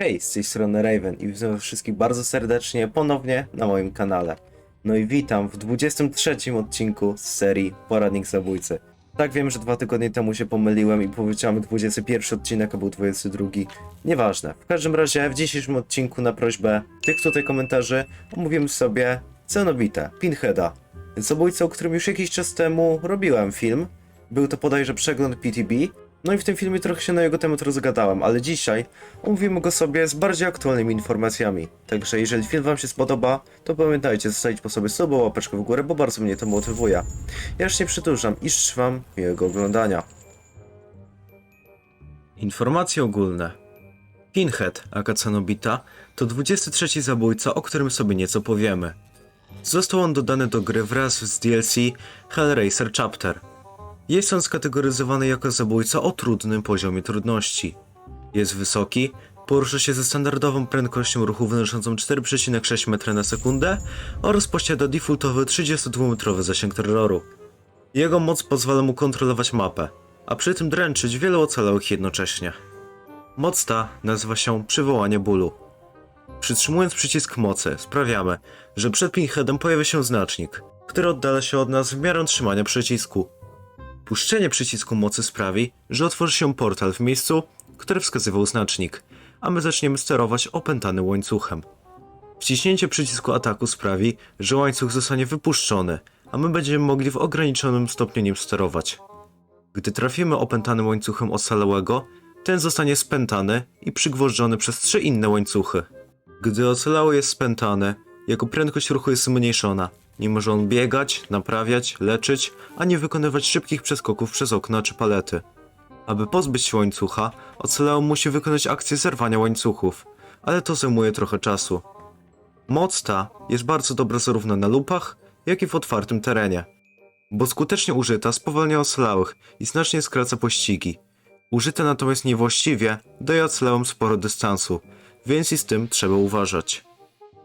Hej, z tej strony Raven i witam wszystkich bardzo serdecznie ponownie na moim kanale. No i witam w 23 odcinku z serii Poradnik Zabójcy. Tak wiem, że dwa tygodnie temu się pomyliłem i powiedziałem 21 odcinek, a był 22. Nieważne. W każdym razie w dzisiejszym odcinku na prośbę tych tutaj komentarzy omówimy sobie Cenobite, Pinheada. Zabójcę, o którym już jakiś czas temu robiłem film. Był to bodajże przegląd PTB, no i w tym filmie trochę się na jego temat rozgadałem, ale dzisiaj omówimy go sobie z bardziej aktualnymi informacjami. Także jeżeli film wam się spodoba, to pamiętajcie zostawić po sobie suba, łapeczkę w górę, bo bardzo mnie to motywuje. Ja już nie przedłużam i życzę wam miłego oglądania. Informacje ogólne. Pinhead, aka to 23 zabójca, o którym sobie nieco powiemy. Został on dodany do gry wraz z DLC Hellraiser Chapter. Jest on skategoryzowany jako zabójca o trudnym poziomie trudności. Jest wysoki, porusza się ze standardową prędkością ruchu wynoszącą 4,6 m na sekundę oraz posiada defaultowy 32-metrowy zasięg terroru. Jego moc pozwala mu kontrolować mapę, a przy tym dręczyć wielu ocalałych jednocześnie. Moc ta nazywa się przywołanie bólu. Przytrzymując przycisk mocy, sprawiamy, że przed Pinheadem pojawia się znacznik, który oddala się od nas w miarę trzymania przycisku. Puszczenie przycisku mocy sprawi, że otworzy się portal w miejscu, które wskazywał znacznik, a my zaczniemy sterować opętanym łańcuchem. Wciśnięcie przycisku ataku sprawi, że łańcuch zostanie wypuszczony, a my będziemy mogli w ograniczonym stopniu nim sterować. Gdy trafimy opętanym łańcuchem ocalałego, ten zostanie spętany i przygwożdżony przez trzy inne łańcuchy. Gdy ocalały jest spętany, jego prędkość ruchu jest zmniejszona. Nie może on biegać, naprawiać, leczyć, ani wykonywać szybkich przeskoków przez okna czy palety. Aby pozbyć się łańcucha, ocalały musi wykonać akcję zerwania łańcuchów, ale to zajmuje trochę czasu. Moc ta jest bardzo dobra zarówno na lupach, jak i w otwartym terenie, bo skutecznie użyta spowalnia ocalałych i znacznie skraca pościgi. Użyte natomiast niewłaściwie daje ocalałym sporo dystansu, więc i z tym trzeba uważać.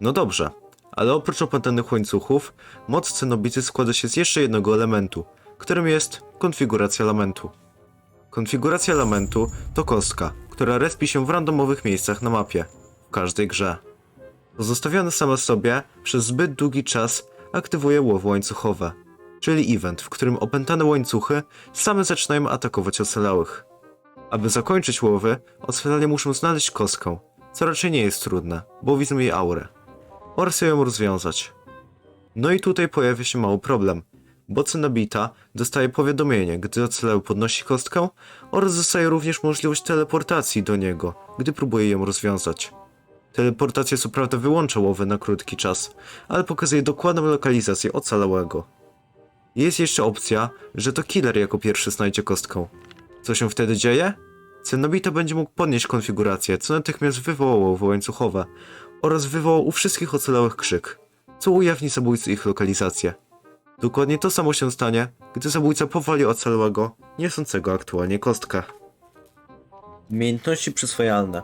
No dobrze, ale oprócz opętanych łańcuchów, moc cenobity składa się z jeszcze jednego elementu, którym jest konfiguracja lamentu. Konfiguracja lamentu to kostka, która respi się w randomowych miejscach na mapie, w każdej grze. Pozostawione same sobie przez zbyt długi czas aktywuje łowy łańcuchowe, czyli event, w którym opętane łańcuchy same zaczynają atakować ocalałych. Aby zakończyć łowy, ocalali muszą znaleźć kostkę, co raczej nie jest trudne, bo widzą jej aurę oraz ją rozwiązać. No i tutaj pojawia się mały problem, bo Cenobita dostaje powiadomienie, gdy ocalały podnosi kostkę oraz dostaje również możliwość teleportacji do niego, gdy próbuje ją rozwiązać. Teleportacja co prawda wyłącza łowy na krótki czas, ale pokazuje dokładną lokalizację ocalałego. Jest jeszcze opcja, że to killer jako pierwszy znajdzie kostkę. Co się wtedy dzieje? Cenobita będzie mógł podnieść konfigurację, co natychmiast wywołało łańcuchowe oraz wywołał u wszystkich ocalałych krzyk, co ujawni zabójcy ich lokalizację. Dokładnie to samo się stanie, gdy zabójca powali ocalałego, niosącego aktualnie kostkę. Umiejętności przyswajalne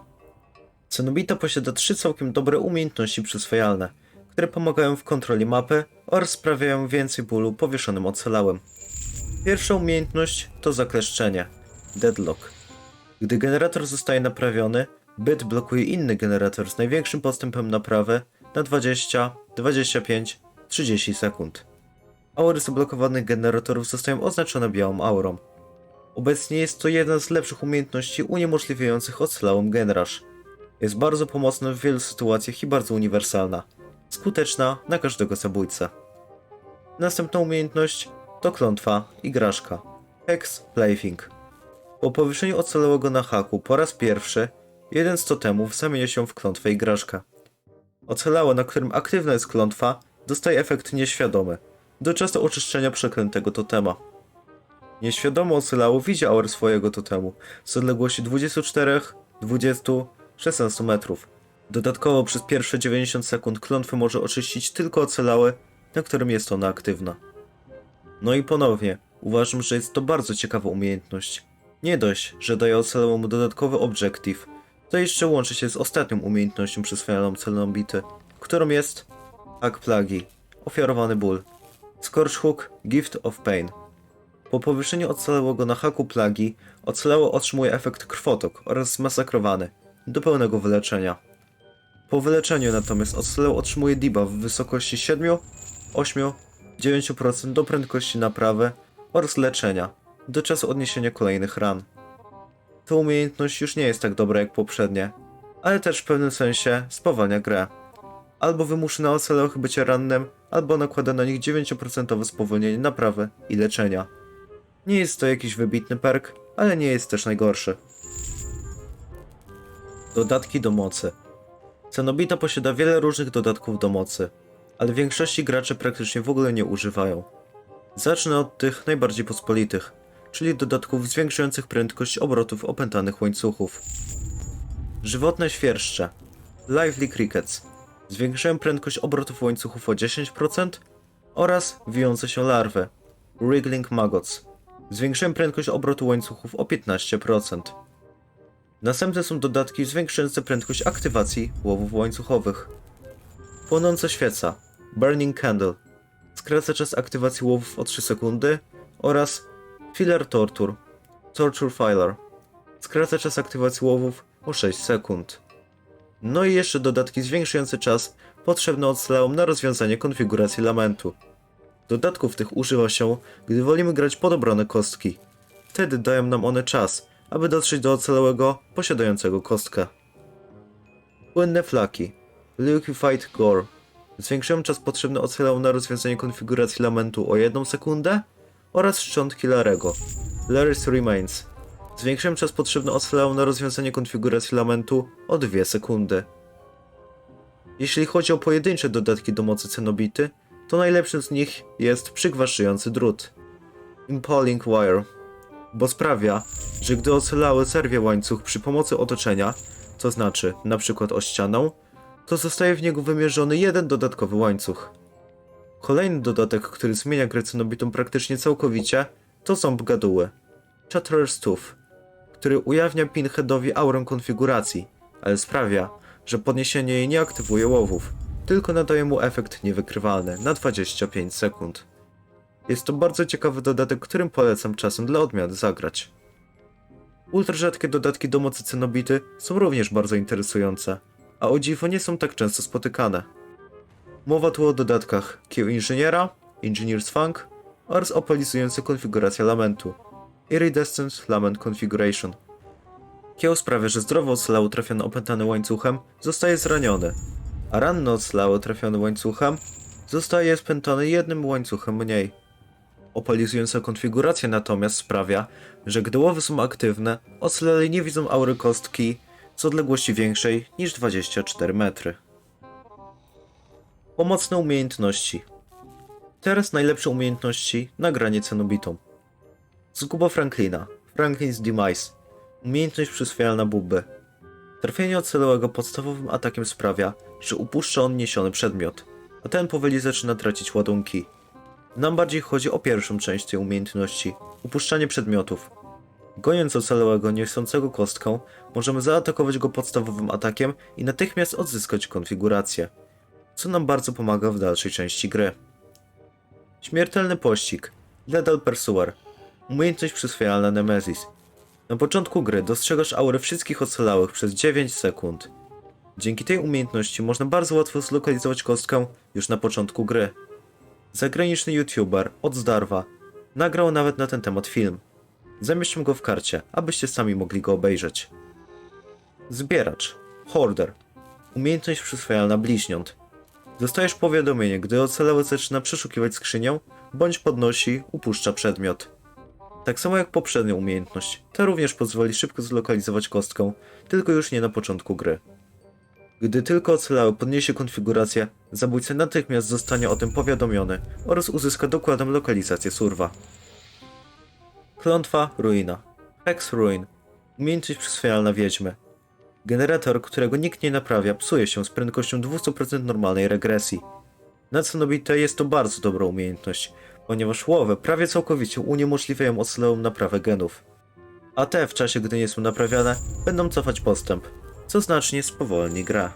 Cenobita posiada trzy całkiem dobre umiejętności przyswajalne, które pomagają w kontroli mapy oraz sprawiają więcej bólu powieszonym ocalałym. Pierwsza umiejętność to zakleszczenie, deadlock. Gdy generator zostaje naprawiony, byt blokuje inny generator z największym postępem naprawy na 20, 25, 30 sekund. Aury zablokowanych generatorów zostają oznaczone białą aurą. Obecnie jest to jedna z lepszych umiejętności uniemożliwiających ocalałym generaż. Jest bardzo pomocna w wielu sytuacjach i bardzo uniwersalna. Skuteczna na każdego zabójcę. Następna umiejętność to klątwa i graszka. Hex Plaything. Po powieszeniu ocalałego na haku po raz pierwszy, jeden z totemów zamienia się w klątwę i graszkę. Ocalałe, na którym aktywna jest klątwa, dostaje efekt nieświadomy, do czasu oczyszczenia przeklętego totema. Nieświadomo ocalało widzi aurę swojego totemu z odległości 24, 20, 16 metrów. Dodatkowo przez pierwsze 90 sekund klątwy może oczyścić tylko ocalały, na którym jest ona aktywna. No i ponownie, uważam, że jest to bardzo ciekawa umiejętność. Nie dość, że daje ocalałemu dodatkowy objective, to jeszcze łączy się z ostatnią umiejętnością przyswajaną celną bity, którą jest Hack Plagi, ofiarowany ból. Scorch Hook, Gift of Pain. Po powieszeniu ocalałego na haku plagi, ocalały otrzymuje efekt krwotok oraz zmasakrowany, do pełnego wyleczenia. Po wyleczeniu natomiast Oceleł otrzymuje debuff w wysokości 7, 8, 9% do prędkości naprawy oraz leczenia do czasu odniesienia kolejnych ran. Ta umiejętność już nie jest tak dobra jak poprzednie, ale też w pewnym sensie spowalnia grę. Albo wymuszy na Ocelach bycie rannym, albo nakłada na nich 9% spowolnienie naprawy i leczenia. Nie jest to jakiś wybitny perk, ale nie jest też najgorszy. Dodatki do mocy. Cenobita posiada wiele różnych dodatków do mocy, ale większości graczy praktycznie w ogóle nie używają. Zacznę od tych najbardziej pospolitych, czyli dodatków zwiększających prędkość obrotów opętanych łańcuchów. Żywotne świerszcze Lively Crickets zwiększają prędkość obrotów łańcuchów o 10% oraz wijące się larwy Wriggling Maggots zwiększają prędkość obrotu łańcuchów o 15%. Następne są dodatki zwiększające prędkość aktywacji łowów łańcuchowych. Płonąca świeca Burning Candle skraca czas aktywacji łowów o 3 sekundy oraz Filler Torture Torture Filer skraca czas aktywacji łowów o 6 sekund. No i jeszcze dodatki zwiększające czas potrzebny ocalałom na rozwiązanie konfiguracji lamentu. Dodatków tych używa się, gdy wolimy grać podobrane kostki. Wtedy dają nam one czas, aby dotrzeć do ocalałego posiadającego kostkę. Płynne flaki Liquefied Gore zwiększają czas potrzebny ocalałom na rozwiązanie konfiguracji lamentu o 1 sekundę oraz szczątki Larego Larry's Remains zwiększają czas potrzebny ocalałom na rozwiązanie konfiguracji lamentu o 2 sekundy. Jeśli chodzi o pojedyncze dodatki do mocy Cenobity, to najlepszym z nich jest przygwaszający drut. Impaling Wire, bo sprawia, że gdy ocalały zerwie łańcuch przy pomocy otoczenia, to znaczy np. o ścianę, to zostaje w niego wymierzony jeden dodatkowy łańcuch. Kolejny dodatek, który zmienia grę Cenobitą praktycznie całkowicie, to ząb gaduły. Chatterer's Tooth, który ujawnia Pinheadowi aurę konfiguracji, ale sprawia, że podniesienie jej nie aktywuje łowów, tylko nadaje mu efekt niewykrywalny na 25 sekund. Jest to bardzo ciekawy dodatek, którym polecam czasem dla odmiany zagrać. Ultra rzadkie dodatki do mocy Cenobity są również bardzo interesujące, a o dziwo nie są tak często spotykane. Mowa tu o dodatkach Q Inżyniera, Engineer's Funk oraz opalizujące konfigurację lamentu Iridescent Lament Configuration. Kieł sprawia, że zdrowo ocalały trafiony opętany łańcuchem zostaje zraniony, a ranny ocalały trafiony łańcuchem zostaje spętany jednym łańcuchem mniej. Opalizująca konfiguracja natomiast sprawia, że gdy łowy są aktywne, ocalali nie widzą aury kostki z odległości większej niż 24 metry. Pomocne umiejętności. Teraz najlepsze umiejętności na granie cenobitą. Zguba Franklina. Franklin's Demise. Umiejętność przyswajalna Bubby. Trafienie ocalałego podstawowym atakiem sprawia, że upuszcza on niesiony przedmiot, a ten powoli zaczyna tracić ładunki. Nam bardziej chodzi o pierwszą część tej umiejętności upuszczanie przedmiotów. Goniąc ocalałego niechcącego kostką, możemy zaatakować go podstawowym atakiem i natychmiast odzyskać konfigurację, co nam bardzo pomaga w dalszej części gry. Śmiertelny pościg Lethal Pursuer Umiejętność przyswajalna Nemesis. Na początku gry dostrzegasz aury wszystkich ocalałych przez 9 sekund. Dzięki tej umiejętności można bardzo łatwo zlokalizować kostkę już na początku gry. Zagraniczny youtuber od Zdarwa nagrał nawet na ten temat film. Zamieszczę go w karcie, abyście sami mogli go obejrzeć. Zbieracz. Hoarder. Umiejętność przyswajalna bliźniąt. Dostajesz powiadomienie, gdy ocalały zaczyna przeszukiwać skrzynię, bądź podnosi, upuszcza przedmiot. Tak samo jak poprzednia umiejętność, ta również pozwoli szybko zlokalizować kostkę, tylko już nie na początku gry. Gdy tylko ocalały podniesie konfigurację, zabójca natychmiast zostanie o tym powiadomiony oraz uzyska dokładną lokalizację surwa. Klątwa Ruina Hex Ruin Umiejętność przyswajalna wiedźmy Generator, którego nikt nie naprawia, psuje się z prędkością 200% normalnej regresji. Na Cenobite jest to bardzo dobra umiejętność, ponieważ łowy prawie całkowicie uniemożliwiają ocalałym naprawę genów. A te w czasie, gdy nie są naprawiane, będą cofać postęp, co znacznie spowolni grę.